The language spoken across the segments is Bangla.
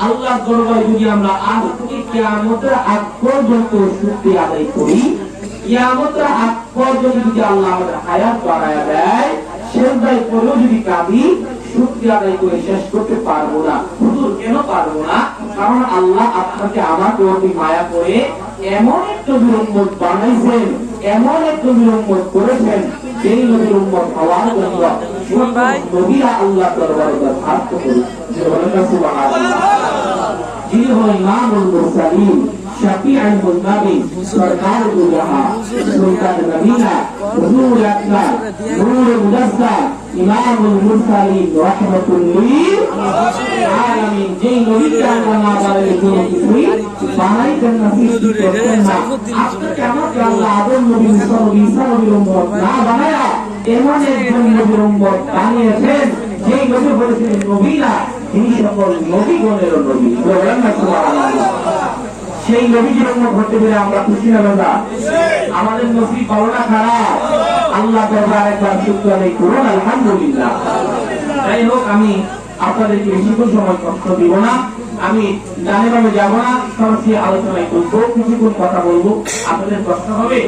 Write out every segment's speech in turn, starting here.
আল্লাহ দরবারে যদি আমরা আজ থেকে কিয়ামতের আগ পর্যন্ত শুক্তি আদায় করি কিয়ামতের আগ পর্যন্ত যদি আল্লাহ আমাদের হায়াত বাড়ায় দেয় সেজদায় করেও যদি কাঁদি আদায় করে শেষ করতে পারব না। হুজুর কেন পারব না? কারণ আল্লাহ আপনাকে আমাকে অতি মায়া করে এমন একটা বিলম্বত বানাইছেন এমন একটা বিলম্বত করেছেন সেই নবীর উম্মত হওয়ার জন্য নবীরা আল্লাহ দরবারে করি। সুবহানাল্লাহ। যিনি হন ইমামুল মুরসালিন শাফিউল মুননাবি সরকার দু জাহাঁ সুলতান নবীনা হুজুর আকবার নূর মুদাসসার ইমামুল মুরসালিন রাহমাতুল লিল আলামিন। যেই নবীকে আমরা না বলে কোনো কিছুই বানাইতেন না, সৃষ্টি করতেন না। আপনাকে আমাকে আল্লাহ আদম নবী মুসা নবী উম্মত না বানায়া এমন একজন নবীর উম্মত বানিয়েছেন? যেই নবী বলেছিলেন, নবীরা তিনি সকল নবীগণের নবী সেই নবীজির উম্মত হতে পেরে আমরা খুশি না, দাদা? আমাদের নসিব ভালো না খারাপ? আল্লাহ দরবার একবার শুক্র আদায় করুন, আলহামদুলিল্লাহ। যাই হোক, আমি আপনাদেরকে বেশিক্ষণ সময় কষ্ট দিব না। আমি জানে ভাবে যাব না, সরাসরি আলোচনায় করব কিছুক্ষণ কথা বলব। আপনাদের প্রশ্ন হবে?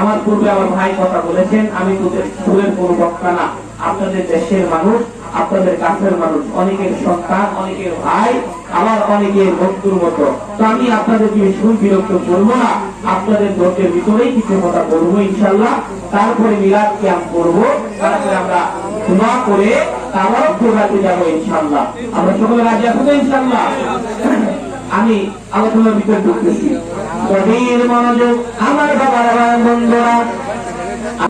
আমার পূর্বে আমার ভাই কথা বলেছেন, আমি তোদের দূরের কোনো বক্তা না, আপনাদের দেশের মানুষ। আপনাদের কাছের মানুষ, অনেকের সন্তান, অনেকের ভাই আমার অনেকের বন্ধুর মতো। তো আমি আপনাদেরকে বেশি বিরক্ত করব না। আপনাদের ধৈর্যের ভিতরেই কিছু কথা বলব ইনশাল্লাহ তারপরে মিলাদ ক্যাম্প করব। তারপরে আমরা দোয়া করে তারপর প্রোগ্রামে যাব ইনশাল্লাহ আমরা সকলে রাজি তো ইনশাল্লাহ আমি আলোচনার ভিতরে ঢুকতেছি। গভীর মনোযোগ আমার বাবার বন্ধুরা।